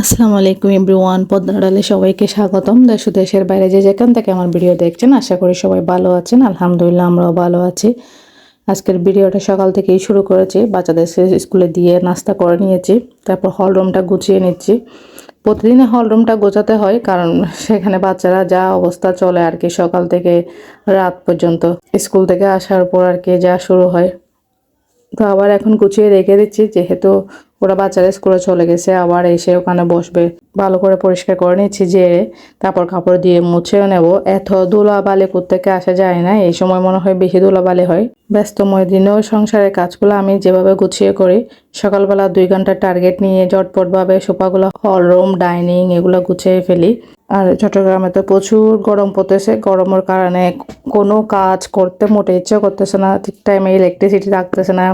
আসসালামু আলাইকুম এভরিওয়ান পদ্মাডালে সবাইকে স্বাগতম। দেশ দেশের বাইরে যে যেখান থেকে আমার ভিডিও দেখছেন, আশা করি সবাই ভালো আছেন। আলহামদুলিল্লাহ, আমরাও ভালো আছি। আজকের ভিডিওটা সকাল থেকেই শুরু করেছি। বাচ্চাদের স্কুলে দিয়ে নাস্তা করে নিয়েছি, তারপর হল রুমটা গুছিয়ে নিচ্ছি। প্রতিদিনে হল রুমটা গোছাতে হয়, কারণ সেখানে বাচ্চারা যা অবস্থা চলে আর কি সকাল থেকে রাত পর্যন্ত। স্কুল থেকে আসার পর আর কি যা শুরু হয়। তো আবার এখন গুছিয়ে রেখে দিচ্ছি, যেহেতু ওরা বাচ্চারা স্কুলে চলে গেছে, আবার এসে ওখানে বসবে। ভালো করে পরিষ্কার করে নিচ্ছি যে তারপর কাপড় দিয়ে মুছেও নেব। এত ধুলাবালি থেকে আসা যায় না, এই সময় মনে হয় বেশি ধুলাবালি হয়। ব্যস্তময় দিনেও সংসারের কাজগুলো আমি যেভাবে গুছিয়ে করি, সকালবেলা দুই ঘণ্টার টার্গেট নিয়ে জটপটভাবে সোফাগুলো হল রুম ডাইনিং এগুলো গুছিয়ে ফেলি। আর চট্টগ্রামে তো প্রচুর গরম পড়তেছে, গরমের কারণে কোনো কাজ করতে মোটে ইচ্ছে করতেছে না, ঠিক টাইমে ইলেকট্রিসিটি থাকতেছে না।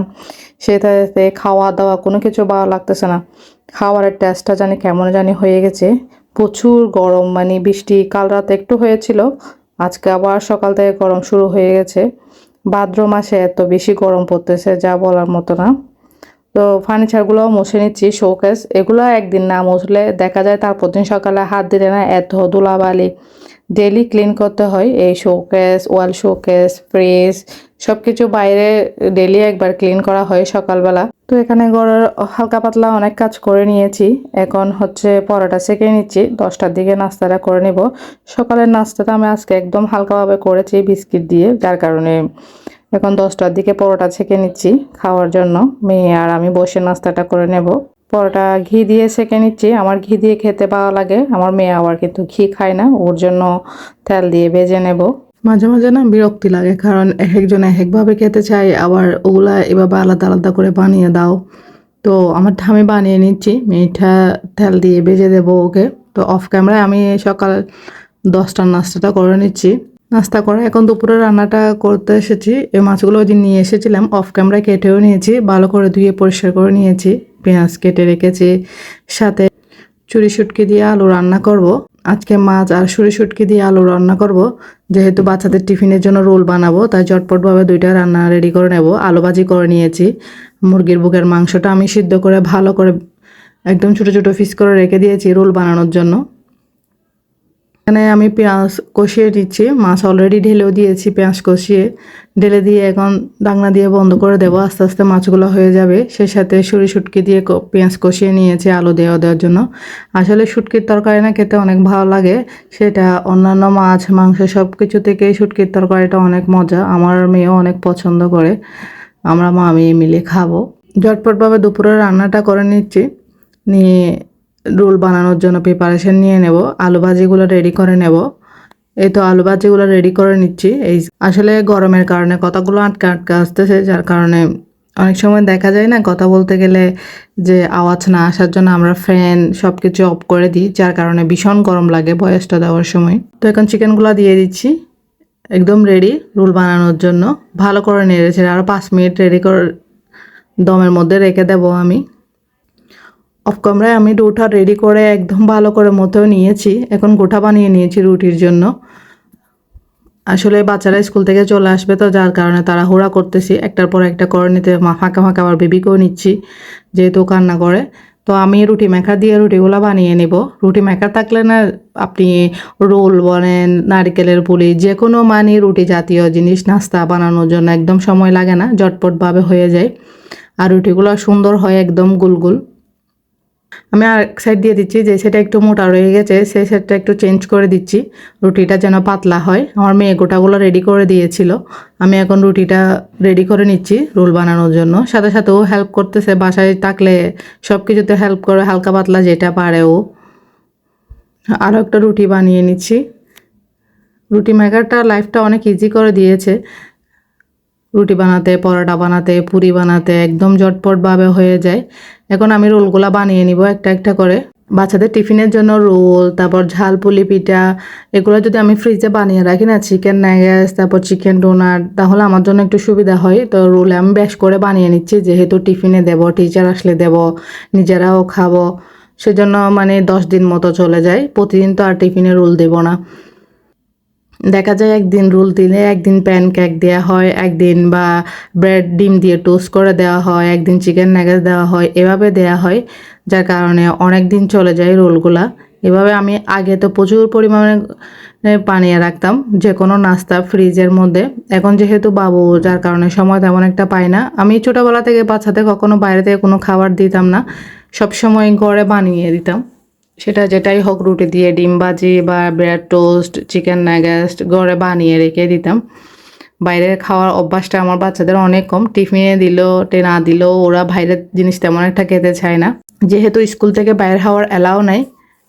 সেটাতে খাওয়া দাওয়া কোনো কিছু ভালো লাগতেছে না। খাওয়ারের টেস্টটা জানি কেমন জানি হয়ে গেছে। প্রচুর গরম মানে বৃষ্টি, কাল রাতে একটু হয়েছিল, আজকে আবার সকাল থেকে গরম শুরু হয়ে গেছে। ভাদ্র মাসে এত বেশি গরম পড়তেছে, যা বলার মতো না। তো ফার্নিচারগুলো মুছে নিচ্ছি শোকেস এগুলো একদিন না মুছলে দেখা যায় তারপর দিন সকালে হাত দিলে না এত ধুলাবালি। ডেলি ক্লিন করতে হয়। এই শোকেস ওয়াল শোকেস ফ্রিজ সব কিছু বাইরে ডেলি একবার ক্লিন করা হয় সকালবেলা। তো এখানে ঘরের হালকা পাতলা অনেক কাজ করে নিয়েছি। এখন হচ্ছে পরোটা সেঁকে নিচ্ছি। দশটার দিকে নাস্তাটা করে নিব। সকালের নাস্তাটা আমি আজকে একদম হালকাভাবে করেছি বিস্কিট দিয়ে, যার কারণে এখন দশটার দিকে পরোটা ছেঁকে নিচ্ছি খাওয়ার জন্য। মেয়ে আর আমি বসে নাস্তাটা করে নেব। পরোটা ঘি দিয়ে সেঁকে নিচ্ছি। আমার ঘি দিয়ে খেতে ভালো লাগে। আমার মেয়ে আবার কিন্তু ঘি খায় না। ওর জন্য তেল দিয়ে ভেজে নেব। মাঝে মাঝে না বিরক্তি লাগে, কারণ এক একজন এক একভাবে খেতে চায়। আবার ওগুলা এভাবে আলাদা আলাদা করে বানিয়ে দাও। তো আমার আমি বানিয়ে নিচ্ছি। মেয়েটা তেল দিয়ে ভেজে দেবো ওকে। তো অফ ক্যামেরায় আমি সকাল দশটার নাস্তাটা করে নিচ্ছি। নাস্তা করে এখন দুপুরে রান্নাটা করতে এসেছি। এই মাছগুলো ওই নিয়ে এসেছিলাম। অফ ক্যামেরায় কেটেও নিয়েছি। ভালো করে ধুয়ে পরিষ্কার করে নিয়েছি। পেঁয়াজ কেটে রেখেছি, সাথে চুরি শুটকি দিয়ে আলু রান্না করব। আজকে মাছ আর সুরি শুটকি দিয়ে আলু রান্না করব। যেহেতু বাচ্চাদের টিফিনের জন্য রোল বানাবো, তাই ঝটপটভাবে দুইটা রান্না রেডি করে নেব। আলু ভাজি করে নিয়েছি। মুরগির বুকের মাংসটা আমি সিদ্ধ করে ভালো করে একদম ছোটো ছোটো ফিস করে রেখে দিয়েছি রোল বানানোর জন্য। এখানে আমি পেঁয়াজ কষিয়ে দিচ্ছি। মাছ অলরেডি ঢেলেও দিয়েছি পেঁয়াজ কষিয়ে। ঢেলে দিয়ে এখন ডাকনা দিয়ে বন্ধ করে দেবো। আস্তে আস্তে মাছগুলো হয়ে যাবে। সেই সাথে সুরি শুটকি দিয়ে পেঁয়াজ কষিয়ে নিয়েছি আলু দেওয়া দেওয়ার জন্য। আসলে শুটকির তরকারি না খেতে অনেক ভালো লাগে। সেটা অন্যান্য মাছ, মাংস সব কিছু থেকে শুটকির তরকারিটা অনেক মজা। আমার মেয়েও অনেক পছন্দ করে। আমরা মা মেয়ে মিলে খাব। ঝটপটভাবে দুপুরে রান্নাটা করে নিচ্ছি। নিয়ে রোল বানানোর জন্য প্রিপারেশন নিয়ে নেব। আলু ভাজিগুলো রেডি করে নেব। এই তো আলু ভাজিগুলো রেডি করে নিচ্ছি। এই আসলে গরমের কারণে কথাগুলো আটকে আটকে আসতেছে, যার কারণে অনেক সময় দেখা যায় না, কথা বলতে গেলে যে আওয়াজ না আসার জন্য আমরা ফ্যান সব কিছু অফ করে দিই, যার কারণে ভীষণ গরম লাগে বয়সটা দেওয়ার সময়। তো এখন চিকেনগুলো দিয়ে দিচ্ছি। একদম রেডি রোল বানানোর জন্য। ভালো করে নেড়েছে আরও পাঁচ মিনিট রেডি করে দমের মধ্যে রেখে দেবো আমি। অফ ক্যামেরায় আমি ডোটা রেডি করে একদম ভালো করে মতেও নিয়েছি। এখন গোটা বানিয়ে নিয়েছি রুটির জন্য। আসলে বাচ্চারা স্কুল থেকে চলে আসবে তো, যার কারণে তারা হুড়া করতেছি। একটার পর একটা করে নিতে ফাঁকা ফাঁকা আবার বেবিকেও নিচ্ছি, যেহেতু কান্না করে। তো আমি রুটি মেকার দিয়ে রুটিগুলো বানিয়ে নেব। রুটি মেকার থাকলে না, আপনি রোল বলেন নারকেলের পুলি যে কোনো মানে রুটি জাতীয় জিনিস, নাস্তা বানানোর জন্য একদম সময় লাগে না ঝটপটভাবে হয়ে যায়। আর রুটিগুলো সুন্দর হয়, একদম গুলগুল। আমি আর এক সাইড দিয়ে দিচ্ছি, যে সেটা একটু মোটা রয়ে গেছে সেই সাইডটা একটু চেঞ্জ করে দিচ্ছি। রুটিটা যেন পাতলা হয়। আমার মেয়ে গোটাগুলো রেডি করে দিয়েছিল। আমি এখন রুটিটা রেডি করে নিচ্ছি রোল বানানোর জন্য। সাথে সাথে ও হেল্প করতেছে বাসায় থাকলে সব কিছুতে হেল্প করে, হালকা পাতলা যেটা পারে ও। আরও একটা রুটি বানিয়ে নিচ্ছি। রুটি মেকারটা লাইফটা অনেক ইজি করে দিয়েছে। রুটি বানাতে, পরোটা বানাতে, পুরি বানাতে একদম ঝটপটভাবে হয়ে যায়। এখন আমি রোলগুলা বানিয়ে নিব একটা একটা করে। বাচ্চাদের টিফিনের জন্য রোল, তারপর ঝাল, পুলি পিঠা, এগুলো যদি আমি ফ্রিজে বানিয়ে রাখি না, চিকেন নাগেটস, তারপর চিকেন ডোনাট, তাহলে আমার জন্য একটু সুবিধা হয়। তো রোলে আমি বেশ করে বানিয়ে নিচ্ছি, যেহেতু টিফিনে দেব টিচার আসলে দেব, নিজেরাও খাব। সেজন্য মানে দশ দিন মতো চলে যায়। প্রতিদিন তো আর টিফিনে রোল দেবো না। দেখা যায় একদিন রোল দিলে, একদিন প্যান প্যানকেক দেওয়া হয়, একদিন বা ব্রেড ডিম দিয়ে টোস্ট করে দেওয়া হয়, একদিন চিকেন নাগেটস দেওয়া হয়, এভাবে দেওয়া হয়, যার কারণে অনেক দিন চলে যায় রোলগুলা। এভাবে আমি আগে তো প্রচুর পরিমাণে বানিয়ে রাখতাম যে কোনো নাস্তা ফ্রিজের মধ্যে। এখন যেহেতু বাবু, যার কারণে সময় তেমন একটা পাই না। আমি ছোটোবেলা থেকে বাচ্চাতে কখনো বাইরে থেকে কোনো খাবার দিতাম না সব সময় ঘরে বানিয়ে দিতাম। সেটা যেটাই হোক রুটি দিয়ে ডিম ভাজি বা ব্রেড টোস্ট, চিকেন নাগেস্ট, ঘরে বানিয়ে রেখে দিতাম। বাইরের খাওয়ার অভ্যাসটা আমার বাচ্চাদের অনেক কম। টিফিনে দিল টে না দিল ওরা বাইরের জিনিস তেমন একটা খেতে চায় না। যেহেতু স্কুল থেকে বাইরে খাওয়ার অ্যালাও নাই,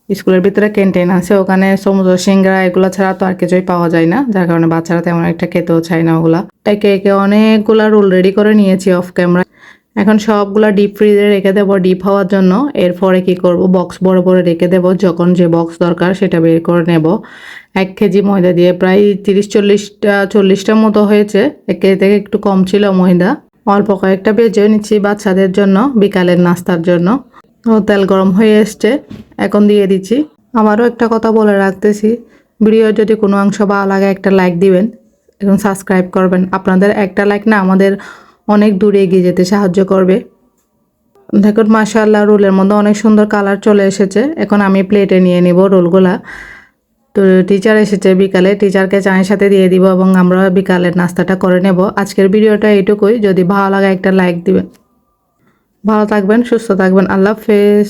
স্কুলের ভিতরে ক্যান্টিন আছে, ওখানে সমুদ্র সিংড়া এগুলো ছাড়া তো আর কিছুই পাওয়া যায় না। যার কারণে বাচ্চারা তেমন একটা খেতেও চায় না ওগুলা। একে কে অনেকগুলা রোল রেডি করে নিয়েছি অফ ক্যামেরা এখন সবগুলা ডিপ ফ্রিজে রেখে দেবো ডিপ হওয়ার জন্য। এরপরে কি করব? বক্স বড় বড় রেখে দেবো। যখন যে বক্স দরকার সেটা বের করে নেব। এক কেজি ময়দা দিয়ে প্রায় তিরিশ চল্লিশটা চল্লিশটার মতো হয়েছে। এক কেজি থেকে একটু কম ছিল ময়দা। অল্প কয়েকটা বেজে নিচ্ছি বাচ্চাদের জন্য, বিকালের নাস্তার জন্য। তেল গরম হয়ে এসছে। এখন দিয়ে দিচ্ছি। আমারও একটা কথা বলে রাখতেছি। ভিডিও যদি কোনো অংশ ভালো লাগে একটা লাইক দিবেন। এবং সাবস্ক্রাইব করবেন। আপনাদের একটা লাইক না আমাদের অনেক দূরে এগিয়ে যেতে সাহায্য করবে। দেখুন মাশাল্লাহ রোলের মধ্যে অনেক সুন্দর কালার চলে এসেছে। এখন আমি প্লেটে নিয়ে নিব রোলগুলা। তো টিচার এসেছে বিকালে। টিচারকে চায়ের সাথে দিয়ে দিব এবং আমরা বিকালের নাস্তাটা করে নেব। আজকের ভিডিওটা এইটুকুই যদি ভালো লাগে একটা লাইক দিবেন ভালো থাকবেন, সুস্থ থাকবেন। আল্লাহ হাফেজ।